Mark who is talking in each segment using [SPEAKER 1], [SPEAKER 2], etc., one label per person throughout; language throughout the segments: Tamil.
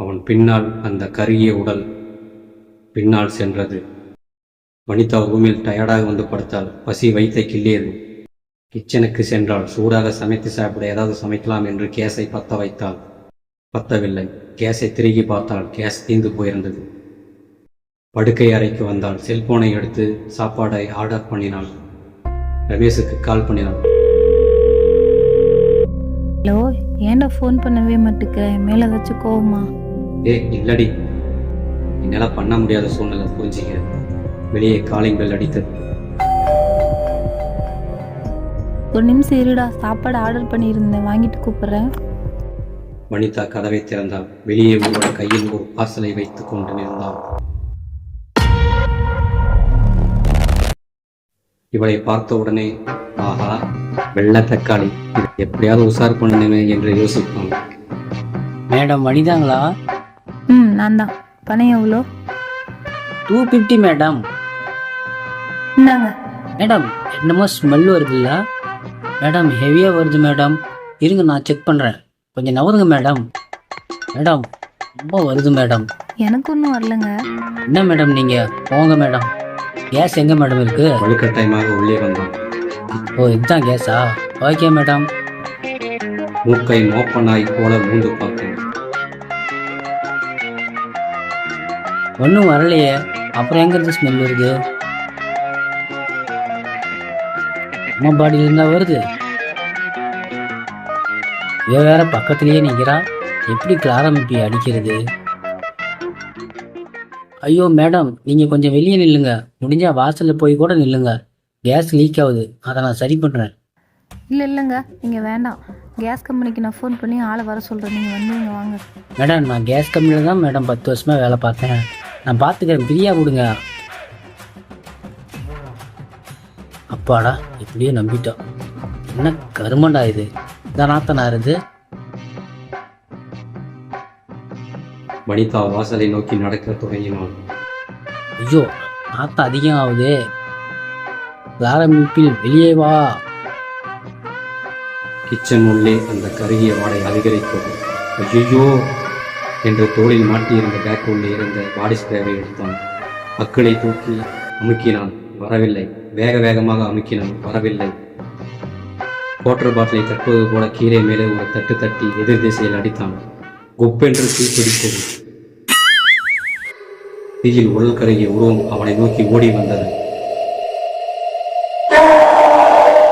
[SPEAKER 1] அவன் பின்னால் அந்த கருகிய உடல் பின்னால் சென்றது. வனிதா ரூமில் டயர்டாக வந்து படுத்தாள். பசி வைத்தை கிள்ளியது கிச்சனுக்கு சென்றால் சூடாக சமைத்து சாப்பிட ஏதாவது சமைக்கலாம் என்று கேஸை பத்த வைத்தாள். பத்தவில்லை. கேஸை திருகி பார்த்தால் கேஸ் தீந்து போயிருந்தது. படுக்கை அறைக்கு வந்தால் செல்போனை எடுத்து சாப்பாடை ஆர்டர் பண்ணினாள். ரமேஷுக்கு கால் பண்ணினாள்.
[SPEAKER 2] ஹலோ ஏன்டா ஃபோன் பண்ணவே மாட்டுக்க மேலே ஏதாச்சும் கோவமா?
[SPEAKER 1] ஏ இல்லடி என்னால் பண்ண முடியாத சூழ்நிலை புரிஞ்சுக்க. வெளியே காலிங் பெல் அடித்தது
[SPEAKER 2] ஒரு நிமிஷம் இருடா. சாப்பாடு ஆர்டர் பண்ணியிருந்தேன். வாங்கிட்டு கூப்பிட்றேன்.
[SPEAKER 1] வனிதா கதவை திறந்தாள் வெளியே ஒருவன் கையில் ஒரு பார்சலை வைத்துக் கொண்டு நின்றாள் இவளை பார்த்த உடனே ஆஹா வெள்ளை தக்காளி. எப்படியாவது உசார் பண்ணணுமே என்று யோசிப்பான்.
[SPEAKER 3] மேடம் வனிதாங்களா?
[SPEAKER 2] ம் நான் தான் பணம் எவ்வளோ?
[SPEAKER 3] டூ ஃபிஃப்டி மேடம்
[SPEAKER 2] இந்தாங்க.
[SPEAKER 3] மேடம் என்னமோ ஸ்மெல் வருதுல்ல? மேடம் ஹெவியாக வருது மேடம் இருங்க நான் செக் பண்ணுறேன் கொஞ்சம் நவருங்க மேடம் மேடம் ரொம்ப வருது மேடம்
[SPEAKER 2] எனக்கு ஒன்றும் வரலங்க.
[SPEAKER 3] என்ன மேடம் நீங்கள் போங்க மேடம் கேஸ் எங்கே மேடம் இருக்கு?
[SPEAKER 1] வலுக்கட்டாயமாக உள்ளே வந்தான்
[SPEAKER 3] ஓ இதுதான் கேஸா ஓகே மேடம்
[SPEAKER 1] மூக்கை மோப்பனாய் போல மூண்டு
[SPEAKER 3] ஒன்றும் வரலையே. அப்புறம் எங்கிறது ஸ்மெல் வருது? அம்மா பாடியில் இருந்தா வருது. இவ வேற பக்கத்துலயே நிக்கிறா. எப்படி கிளாரமிட்டி அடிக்கிறது? ஐயோ மேடம் நீங்க கொஞ்சம் வெளியே நில்லுங்க. முடிஞ்சா வாசல்ல போய் கூட நில்லுங்க. கேஸ் லீக் ஆகுது. அதை நான் சரி பண்றேன்.
[SPEAKER 2] இல்லை இல்லைங்க. நீங்கள் வேண்டாம். கேஸ் கம்பெனிக்கு நான் ஃபோன் பண்ணி ஆளை வர சொல்கிறேன் நீங்கள் வந்து இங்கே வாங்க.
[SPEAKER 3] மேடம் நான் கேஸ் கம்பெனியில் தான் மேடம் பத்து வருஷமா வேலை பார்த்தேன். நான் பார்த்துக்கிறேன் ஃப்ரீயாக கொடுங்க. அப்பாடா இப்படியே நம்பிட்டோம். என்ன கருமண்டா இது? நாத்தனா இது.
[SPEAKER 1] வனிதா வாசலை நோக்கி நடக்க தொடங்கினாள்.
[SPEAKER 3] ஐயோ நாத்தம் அதிகம் ஆகுதே ஆரம்பிப்பில் வெளியே வா.
[SPEAKER 1] கிச்சன் உள்ளே அந்த கருகிய வாடை அதிகரித்தது. ஐயோ என்று தோளில் மாட்டியிருந்த பேக் உள்ளே இருந்த பாடி ஸ்ப்ரேவை எடுத்தான். அக்களை தூக்கி அமுக்கினான். வரவில்லை. வேக வேகமாக அமுக்கினான். வரவில்லை. வாட்டர் பாட்டிலை தட்டுவது போல கீழே மேலே ஒரு தட்டு தட்டி எதிர் திசையில் அடித்தான். குப்பென்று தீ பிடித்தது தீயில் உடல் கருகிய உருவம் அவனை நோக்கி ஓடி வந்தது.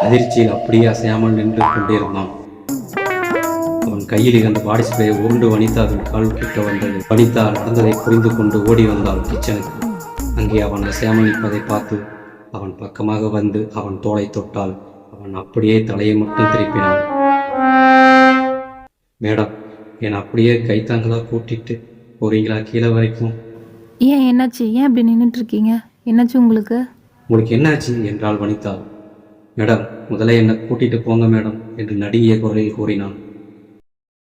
[SPEAKER 1] அதிர்ச்சியில் அப்படியே அசையாமல் நின்று கொண்டிருந்தான் கையில் இருந்த பாடி ஸ்ப்ரே உருண்டு வனிதாவின் கால் கிட்ட வந்தது. வனிதா நடந்ததை புரிந்து கொண்டு ஓடி வந்தாள் கிச்சனுக்கு. அங்கே அவன் அசையாமல் நிற்பதை பார்த்து அவன் பக்கமாக வந்து அவன் தோளை தொட்டாள். அவன் அப்படியே தலையை மட்டும் திருப்பினான். மேடம் என்னை அப்படியே கைத்தாங்களா கூட்டிட்டு போறீங்களா கீழே வரைக்கும்?
[SPEAKER 2] ஏன் என்னாச்சு? ஏன் இப்படி நின்றுட்டு இருக்கீங்க என்னாச்சு உங்களுக்கு?
[SPEAKER 1] உங்களுக்கு என்னாச்சு? என்றாள் வனிதா மேடம் முதல்ல என்னை கூட்டிட்டு போங்க மேடம் என்று நடுங்கிய குரலில் கூறினான்.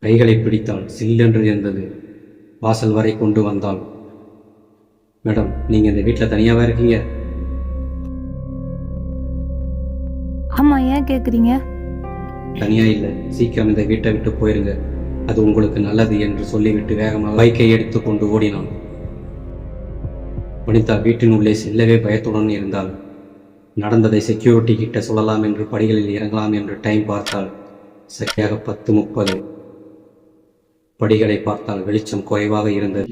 [SPEAKER 1] கைகளை பிடித்தாள் சில்லென்று இருந்தது. வாசல் வரை கொண்டு வந்தாள். மேடம் நீங்க இந்த வீட்டில் தனியாவா இருக்கீங்க?
[SPEAKER 2] ஆமாம் ஏன் கேட்குறீங்க
[SPEAKER 1] தனியா இல்லை. சீக்கிரம் இந்த வீட்டை விட்டு போயிருங்க. அது உங்களுக்கு நல்லது என்று சொல்லிவிட்டு வேகமாக பைக்கை எடுத்து கொண்டு ஓடினான். வனிதா வீட்டின் உள்ளே செல்லவே பயத்துடன் இருந்தாள். நடந்ததை செக்யூரிட்டி கிட்ட சொல்லலாம் என்று படிகளில் இறங்கலாம் என்று டைம் பார்த்தாள் சரியாக பத்து முப்பது. படிகளை பார்த்தால் வெளிச்சம் குறைவாக இருந்தது.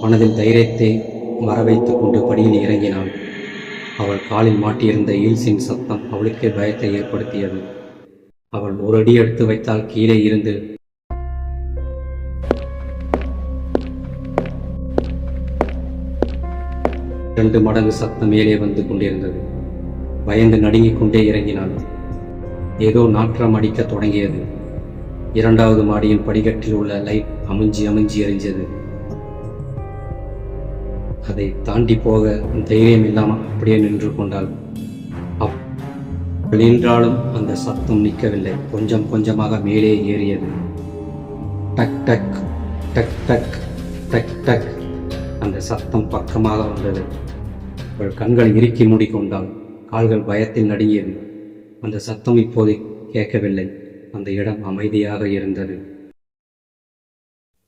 [SPEAKER 1] மனதில் தைரியத்தை மறவைத்துக் வைத்துக் கொண்டு படியில் இறங்கினாள் அவள் காலில் மாட்டியிருந்த ஈல்ஸின் சத்தம் அவளுக்கே பயத்தை ஏற்படுத்தியது. அவள் ஒரு அடி எடுத்து வைத்தால் கீழே இருந்து இரண்டு மடங்கு சத்தம் மேலே வந்து கொண்டிருந்தது. பயந்து நடுங்கிக் கொண்டே இறங்கினாள். ஏதோ நாற்றம் அடிக்கத் தொடங்கியது. இரண்டாவது மாடியின் படிக்கட்டில் உள்ள லைட் அமிஞ்சி அமிஞ்சி எரிஞ்சது. அதை தாண்டி போக தைரியம் இல்லாமல் அப்படியே நின்று கொண்டாள். அப் நின்றாலும் அந்த சத்தம் நிற்கவில்லை. கொஞ்சம் கொஞ்சமாக மேலே ஏறியது. டக் டக் டக் டக் டக் டக். அந்த சத்தம் பக்கமாக வந்தது. அவள் கண்களை இறுக்கி மூடிக்கொண்டாள். கால்கள் பயத்தில் நடுங்கியது. அந்த சத்தம் இப்போது கேட்கவில்லை. அந்த இடம் அமைதியாக இருந்தது.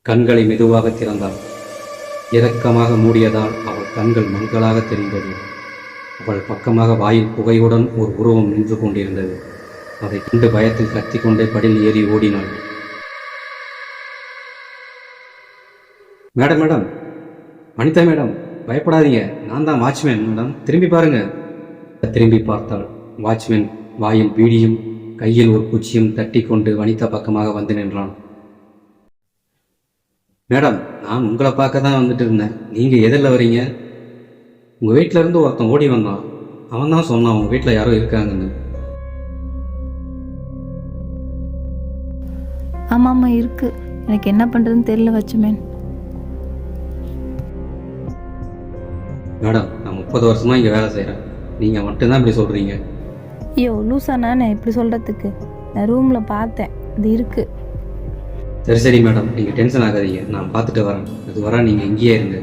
[SPEAKER 1] கண்களை மெதுவாக திறந்தாள். இரக்கமாக மூடியதால் அவள் கண்கள் மங்களாக தெரிந்தது. அவள் பக்கமாக வாயில் புகையுடன் ஒரு உருவம் நின்று கொண்டிருந்தது. அதை கண்டு பயத்தில் கத்திக்கொண்டே படில் ஏறி ஓடினாள். Madam madam. வனிதா மேடம் பயப்படாதீங்க. நான் தான் வாட்ச்மேன் மேடம். திரும்பி பாருங்க. திரும்பி பார்த்தாள். வாட்ச்மேன் வாயில் பீடியும் கையில் ஒரு குச்சியும் தட்டி கொண்டு வனிதா பக்கமாக வந்து நின்றான். மேடம் நான் உங்களை பார்க்க தான் வந்துட்டு இருந்தேன். நீங்க எதிரில் வரீங்க? உங்க வீட்ல இருந்து ஒருத்தன் ஓடி வந்தான். அவன் தான் சொன்னான் உங்க வீட்டில் யாரோ இருக்காங்கன்னு.
[SPEAKER 2] ஆமாம் ஆமாம் இருக்குது எனக்கு என்ன பண்ணுறதுன்னு தெரியல வச்சுமேன்.
[SPEAKER 1] மேடம் நான் முப்பது வருஷமா இங்கே வேலை செய்கிறேன் நீங்கள் மட்டும்தான் இப்படி சொல்கிறீங்க
[SPEAKER 2] ஐயோ லூசா நானே இப்படி சொல்கிறதுக்கு நான் ரூமில் பார்த்தேன். இது இருக்குது
[SPEAKER 1] சரி சரி மேடம் நீங்கள் டென்ஷன் ஆகாதீங்க. நான் பார்த்துட்டு வரேன். அது வர நீங்கள் இங்கேயே இருங்க.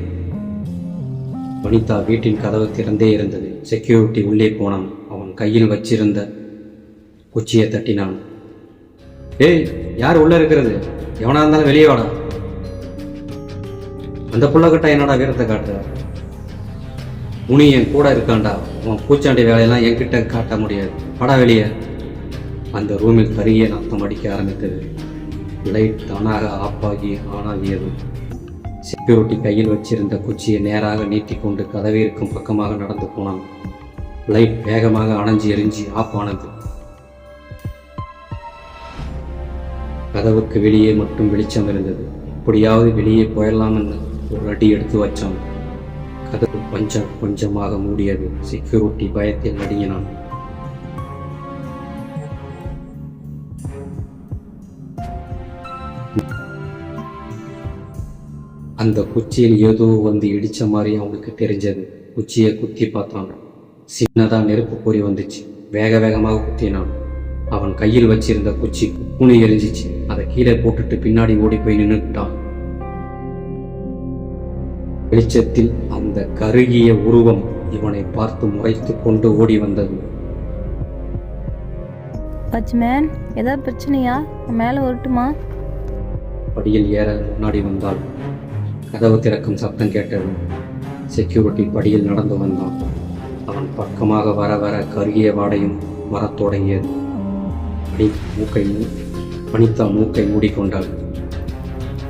[SPEAKER 1] வனிதா வீட்டின் கதவு திறந்தே இருந்தது. செக்யூரிட்டி உள்ளே போனான். அவன் கையில் வச்சிருந்த குச்சியை தட்டினான். ஏய் யார் உள்ள இருக்கிறது? எவனா இருந்தாலும் வெளியே வாடா. அந்த புள்ளகிட்ட என்னடா வீரத்தை காட்டுற? உனி என் கூட இருக்காண்டா? உன் பூச்சாண்டி வேலையெல்லாம் என்கிட்ட காட்ட முடியாது. படா வெளியே. அந்த ரூமில் கரிய நாத்தம் அடிக்க ஆரம்பித்தது. லைட் தானாக ஆஃப் ஆகி ஆனாகியது செக்யூரிட்டி கையில் வச்சிருந்த குச்சியை நேராக நீட்டிக்கொண்டு கதவிற்கும் பக்கமாக நடந்து போனான். லைட் வேகமாக அணைஞ்சி எரிஞ்சி ஆஃப் ஆனது கதவுக்கு வெளியே மட்டும் வெளிச்சம் இருந்தது. எப்படியாவது வெளியே போயிடலாம்னு ஒரு அடி எடுத்து வச்சான். கதவு கொஞ்சம் கொஞ்சமாக மூடியது. செக்யூரிட்டி பயத்தில் நடுங்கினான். அந்த குச்சியில் ஏதோ வந்து இடிச்ச மாதிரி அவனுக்கு தெரிஞ்சது. குச்சியை குத்தி பார்த்தான். சின்னதா நெருப்பு பொறி வந்துச்சு. வேக வேகமாக குத்தினான். அவன் கையில் வச்சிருந்த குச்சி குனி எரிஞ்சிச்சு. அதை கீழே போட்டுட்டு பின்னாடி ஓடி போய் நின்றுட்டான் வெளிச்சத்தில் அந்த கருகிய உருவம் இவனை பார்த்து முறைத்து கொண்டு ஓடி வந்தது.
[SPEAKER 2] வாட்ச்மேன் ஏதாவது பிரச்சனையா? மேலே வரட்டுமா
[SPEAKER 1] படியில் ஏற முன்னாடி வந்தாள். கதவு திறக்கும் சத்தம் கேட்டது. செக்யூரிட்டி படியில் நடந்து வந்தான். அவன் பக்கமாக வர வர கருகிய வாடையும் வரத் தொடங்கியது. பனி மூக்கை வனிதா மூக்கை மூடிக்கொண்டாள்.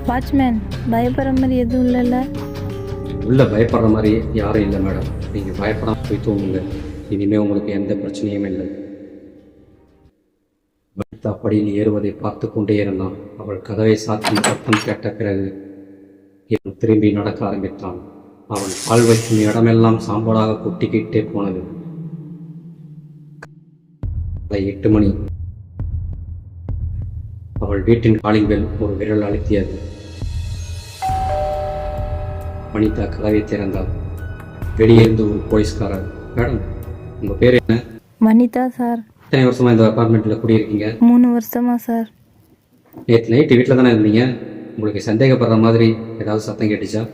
[SPEAKER 2] வாட்ச்மேன் பயப்படுற மாதிரி எதுவும் இல்லைல்ல?
[SPEAKER 1] உள்ள பயப்படுற மாதிரி யாரும் இல்லை மேடம். நீங்கள் பயப்படாம போய் தூங்குங்க. இனிமேல் உங்களுக்கு எந்த பிரச்சனையும் இல்லை. வனிதா அப்படியில் ஏறுவதை பார்த்து கொண்டே இருந்தான். அவள் கதவை சாத்தி சத்தம் கேட்ட பிறகு இவன் திரும்பி நடக்க ஆரம்பித்தான். அவன் கால் வைக்கும் இடமெல்லாம் சாம்பலாக கொட்டிக்கிட்டே போனது. எட்டு மணி. அவள் வீட்டின் காலிங் பெல் ஒரு விரல் அழுத்தியது. வனிதா கதவை திறந்தாள். வெளியே இருந்து ஒரு போலீஸ்காரர் மேடம் உங்க பேர் என்ன?
[SPEAKER 2] வனிதா சார்.
[SPEAKER 1] எத்தனை வருஷமா இந்த அபார்ட்மெண்ட்ல குடியிருக்கீங்க?
[SPEAKER 2] மூணு வருஷமா சார்.
[SPEAKER 1] நேற்று நைட்டு வீட்டில் தானே இருந்தீங்க? உங்களுக்கு சந்தேகப்படுற மாதிரி ஏதாவது சத்தம் கேட்டுச்சா?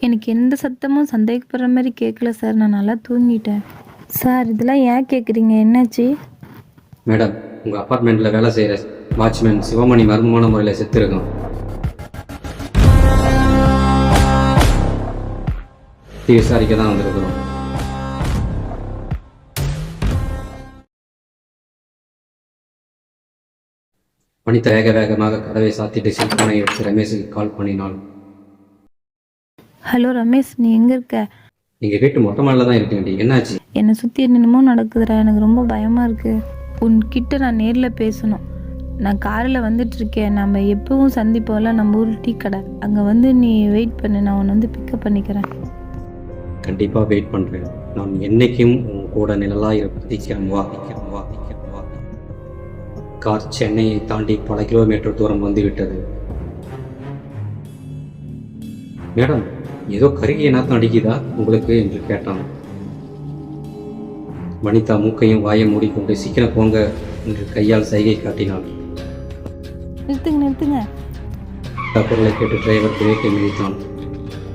[SPEAKER 2] எனக்கு எந்த சத்தமும் சந்தேகப்படுற மாதிரி கேட்கல சார். நான் நல்லா தூங்கிட்டேன். சார் இதெல்லாம் ஏன் கேட்குறீங்க என்னாச்சு?
[SPEAKER 1] மேடம் உங்க அபார்ட்மெண்ட்ல வேலை செய்யற வாட்ச்மேன் சிவமணி மர்மமான முறையில் செத்துருக்கான். பத்தி விசாரிக்க தான் வந்திருக்கிறோம். வனிதா வேக வேகமாக கதவை சாத்திட்டு செல்போனை எடுத்து ரமேஷுக்கு கால் பண்ணினாள்.
[SPEAKER 2] ஹலோ ரமேஷ் நீ எங்கே இருக்க?
[SPEAKER 1] எங்க வீட்டு மொட்டை மாடில தான் இருக்கேன் என்னாச்சு?
[SPEAKER 2] என்னை சுற்றி என்னென்னமோ நடக்குதுடா. எனக்கு ரொம்ப பயமாக இருக்குது உன்கிட்ட நான் நேரில் பேசணும். நான் காரில் வந்துட்டு இருக்கேன் நம்ம எப்பவும் சந்திப்போம்ல நம்ம ஊர் டீ கடை. அங்கே வந்து நீ வெயிட் பண்ணு. நான் உன்னை வந்து பிக்கப் பண்ணிக்கிறேன்.
[SPEAKER 1] கண்டிப்பா வெயிட் பண்றேன். நான் என்னைக்கும் உன் கூட நிழலா இருப்பதிக்கிறேன் வா நிக்கிறேன், வா நிக்கிறேன், வா கார் சென்னையை தாண்டி பல கிலோமீட்டர் தூரம் வந்து விட்டது மேடம் ஏதோ கருகிய நாத்தம் அடிக்குதா? உங்களுக்கு என்று கேட்டான். வனிதா மூக்கையும் வாயை மூடிக்கொண்டு சீக்கிரம் போங்க என்று கையால் சைகை காட்டினாள்.
[SPEAKER 2] நிறுத்துங்க நிறுத்துங்க.
[SPEAKER 1] குரலை கேட்டு டிரைவர் பிரேக்கை மிதித்தான்.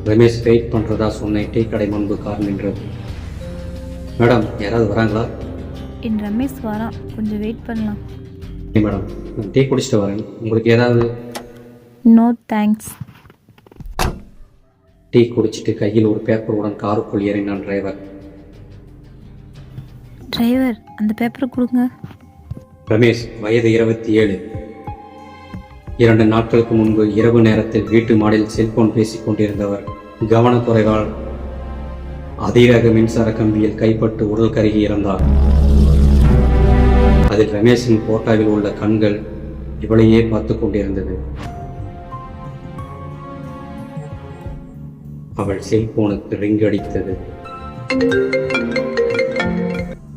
[SPEAKER 1] ரமேஷ் வெயிட் பண்ணுறதா சொன்ன டீ கடை முன்பு கார் நின்றது. மேடம் யாராவது வராங்களா?
[SPEAKER 2] என் ரமேஷ் வரான். கொஞ்சம் வெயிட் பண்ணலாம்.
[SPEAKER 1] மேடம் நான் டீ குடிச்சிட்டு வரேன். உங்களுக்கு ஏதாவது?
[SPEAKER 2] நோ தேங்க்ஸ்
[SPEAKER 1] டீ குடிச்சிட்டு கையில் ஒரு பேப்பருடன் காருக்குள் ஏறினான் டிரைவர்
[SPEAKER 2] டிரைவர் அந்த பேப்பரை கொடுங்க.
[SPEAKER 1] ரமேஷ் வயது இருபத்தி ஏழு. இரண்டு நாட்களுக்கு முன்பு இரவு நேரத்தில் வீட்டு மாடியில் செல்போன் பேசிக் கொண்டிருந்தவர் கவனக்குறைவால் அதிரக மின்சார கம்பியில் கைப்பட்டு உடல் கருகி இறந்தார். அதில் ரமேஷின் போட்டாவில் உள்ள கண்கள் இவளையே பார்த்து கொண்டிருந்தது. அவள் செல்போனுக்கு ரிங் அடித்தது.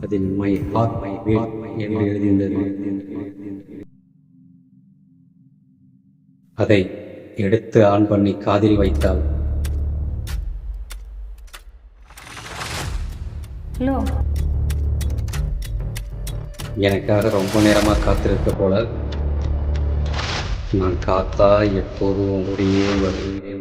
[SPEAKER 1] அதில் மை ஹார்ட் மை வேட் என்று எழுதியிருந்தது. அதை எடுத்து ஆன் பண்ணி காதில் வைத்தாள்.
[SPEAKER 2] ஹலோ.
[SPEAKER 1] எனக்காக ரொம்ப நேரமாக காத்திருக்க போல. நான் காத்தா எப்போதும் வழியே வழி